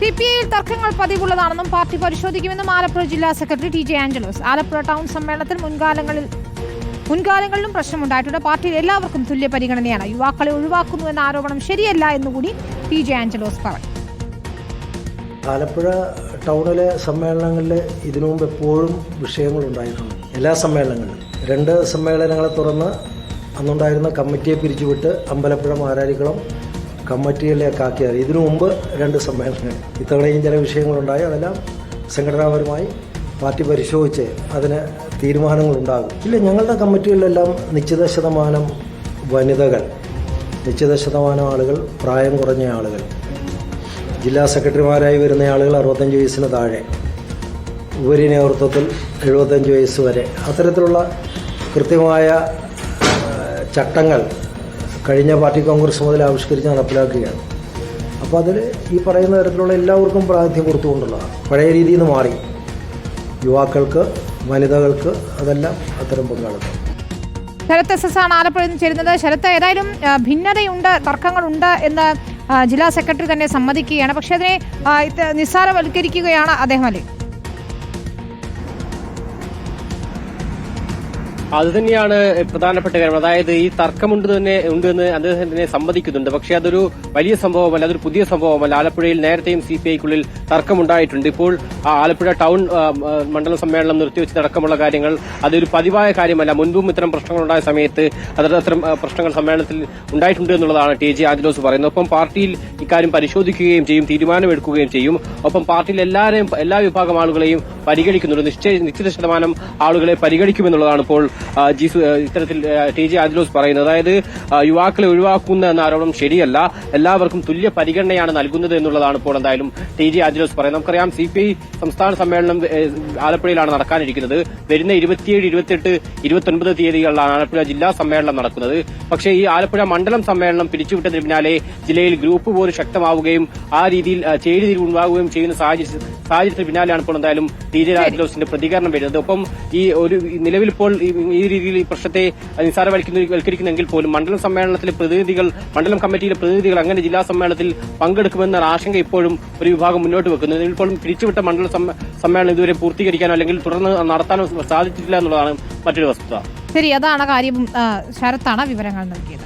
C P ഐയിൽ തർക്കങ്ങൾ പതിവുള്ളതാണെന്നും party പരിശോധിക്കുമെന്നും ആലപ്പുഴ ജില്ലാ secretary T J Angelos Alappuzha town സമ്മേളനത്തിൽ മുൻകാലങ്ങളിൽ മുൻകാലങ്ങളിലും പ്രശ്നമുണ്ടായിട്ടുണ്ട്. പാർട്ടിയിൽ എല്ലാവർക്കും തുല്യ പരിഗണനയാണ്. യുവാക്കളെ ഒഴിവാക്കുന്നു എന്ന ആരോപണം ശരിയല്ല എന്നുകൂടി ടി ജെ ആഞ്ചലോസ് പറഞ്ഞു. ആലപ്പുഴ ടൗണിലെ സമ്മേളനങ്ങളിൽ ഇതിനു മുമ്പ് എപ്പോഴും വിഷയങ്ങളുണ്ടായിട്ടുണ്ട് എല്ലാ സമ്മേളനങ്ങളിലും. രണ്ട് സമ്മേളനങ്ങളെ തുറന്ന് അന്നുണ്ടായിരുന്ന കമ്മിറ്റിയെ പിരിച്ചുവിട്ട് അമ്പലപ്പുഴ മാരാരിക്കുളം കമ്മിറ്റിയിലേക്ക് ആക്കിയത് ഇതിനു മുമ്പ് രണ്ട് സമ്മേളനങ്ങൾ. ഇത്തവണയും ചില വിഷയങ്ങളുണ്ടായി. അതെല്ലാം സംഘടനാപരമായി പാർട്ടി പരിശോധിച്ച് അതിന് തീരുമാനങ്ങളുണ്ടാകും. ഇല്ല ഞങ്ങളുടെ കമ്മിറ്റികളിലെല്ലാം നിശ്ചിത ശതമാനം വനിതകൾ. നിശ്ചിത ശതമാനം ആളുകൾ പ്രായം കുറഞ്ഞ ആളുകൾ. ജില്ലാ സെക്രട്ടറിമാരായി വരുന്ന ആളുകൾ അറുപത്തഞ്ച് വയസ്സിന് താഴെ. ഉപരി നേതൃത്വത്തിൽ എഴുപത്തഞ്ച് വയസ്സ് വരെ. അത്തരത്തിലുള്ള കൃത്യമായ ചട്ടങ്ങൾ കഴിഞ്ഞ പാർട്ടി കോൺഗ്രസ് മുതൽ ആവിഷ്കരിച്ച് നടപ്പിലാക്കുകയാണ്. അപ്പോൾ അതിൽ ഈ പറയുന്ന തരത്തിലുള്ള എല്ലാവർക്കും പ്രാതിനിധ്യം കൊടുത്തുകൊണ്ടുള്ളതാണ് പഴയ രീതിയിൽ നിന്ന് മാറി. യുവാക്കൾക്ക് വനിതകൾക്ക് അതെല്ലാം അത്തരം പങ്കാളിത്തം. ശരത് എസ് എസ് ആണ് ആലപ്പുഴയിൽ നിന്ന് ചേരുന്നത്. ശരത്ത് ഏതായാലും ഭിന്നതയുണ്ട് തർക്കങ്ങളുണ്ട് എന്ന് ജില്ലാ സെക്രട്ടറി തന്നെ സമ്മതിക്കുകയാണ്. പക്ഷേ അതിനെ നിസ്സാരവൽക്കരിക്കുകയാണ് അദ്ദേഹം അല്ലേ? അത് തന്നെയാണ് പ്രധാനപ്പെട്ട കാര്യം. അതായത് ഈ തർക്കമുണ്ട് തന്നെ ഉണ്ടെന്ന് അദ്ദേഹം തന്നെ സമ്മതിക്കുന്നുണ്ട്. പക്ഷെ അതൊരു വലിയ സംഭവമല്ല അതൊരു പുതിയ സംഭവമല്ല. ആലപ്പുഴയിൽ നേരത്തെയും സി പി ഐക്കുള്ളിൽ തർക്കമുണ്ടായിട്ടുണ്ട്. ഇപ്പോൾ ആലപ്പുഴ ടൗൺ മണ്ഡല സമ്മേളനം നിർത്തിവെച്ച് അടക്കമുള്ള കാര്യങ്ങൾ അതൊരു പതിവായ കാര്യമല്ല. മുൻപും ഇത്തരം പ്രശ്നങ്ങളുണ്ടായ സമയത്ത് അത് അത്തരം പ്രശ്നങ്ങൾ സമ്മേളനത്തിൽ ഉണ്ടായിട്ടുണ്ട് എന്നുള്ളതാണ് ടി ജെ ആദിലോസ് പറയുന്നത്. ഒപ്പം പാർട്ടിയിൽ ഇക്കാര്യം പരിശോധിക്കുകയും ചെയ്യും തീരുമാനമെടുക്കുകയും ചെയ്യും. ഒപ്പം പാർട്ടിയിൽ എല്ലാവരെയും എല്ലാ വിഭാഗം ആളുകളെയും പരിഗണിക്കുന്നുണ്ട്. നിശ്ചയ നിശ്ചിത ശതമാനം ആളുകളെ പരിഗണിക്കുമെന്നുള്ളതാണ് ഇപ്പോൾ ഇത്തരത്തിൽ ടി ജെ ആദിലോസ് പറയുന്നത്. അതായത് യുവാക്കളെ ഒഴിവാക്കുന്ന എന്ന ആരോപണം ശരിയല്ല. എല്ലാവർക്കും തുല്യ പരിഗണനയാണ് നൽകുന്നത് എന്നുള്ളതാണ് ഇപ്പോൾ എന്തായാലും ടി ജെ ആദിലോസ് പറയുന്നത്. നമുക്കറിയാം സി പി ഐ സംസ്ഥാന സമ്മേളനം ആലപ്പുഴയിലാണ് നടക്കാനിരിക്കുന്നത്. വരുന്ന ഇരുപത്തിയേഴ് ഇരുപത്തിയെട്ട് ഇരുപത്തൊൻപത് തീയതികളിലാണ് ആലപ്പുഴ ജില്ലാ സമ്മേളനം നടക്കുന്നത്. പക്ഷേ ഈ ആലപ്പുഴ മണ്ഡലം സമ്മേളനം പിരിച്ചുവിട്ടതിന് പിന്നാലെ ജില്ലയിൽ ഗ്രൂപ്പ് പോലും ശക്തമാവുകയും ആ രീതിയിൽ ചേരിതിരിവുണ്ടാവുകയും ചേരിതിരിവ് ചെയ്യുന്ന സാഹചര്യ സാഹചര്യത്തിന് പിന്നാലെയാണ് ഇപ്പോൾ എന്തായാലും ടി ജെ രാജ്ലോസിന്റെ പ്രതികരണം വരുന്നത്. ഒപ്പം ഈ ഒരു നിലവിലിപ്പോൾ നിലവിൽ ഇപ്പോൾ ഈ രീതിയിൽ ഈ പ്രശ്നത്തെ വൽക്കരിക്കുന്നെങ്കിൽ പോലും മണ്ഡലം സമ്മേളനത്തിലെ പ്രതിനിധികൾ മണ്ഡലം കമ്മിറ്റിയിലെ പ്രതിനിധികൾ അങ്ങനെ ജില്ലാ സമ്മേളനത്തിൽ പങ്കെടുക്കുമെന്ന ആശങ്ക ഇപ്പോഴും ഒരു വിഭാഗം മുന്നോട്ട് വെക്കുന്നു നിലവിൽ ഇപ്പോൾ പിരിച്ചുവിട്ട മണ്ഡല സമ്മേളനം ഇതുവരെ പൂർത്തീകരിക്കാനോ അല്ലെങ്കിൽ തുടർന്ന് നടത്താനോ സാധിച്ചിട്ടില്ല എന്നുള്ളതാണ് മറ്റൊരു വസ്തുത. ശരി അതാണ് കാര്യം. ശരത്താണ് വിവരങ്ങൾ നൽകിയത്.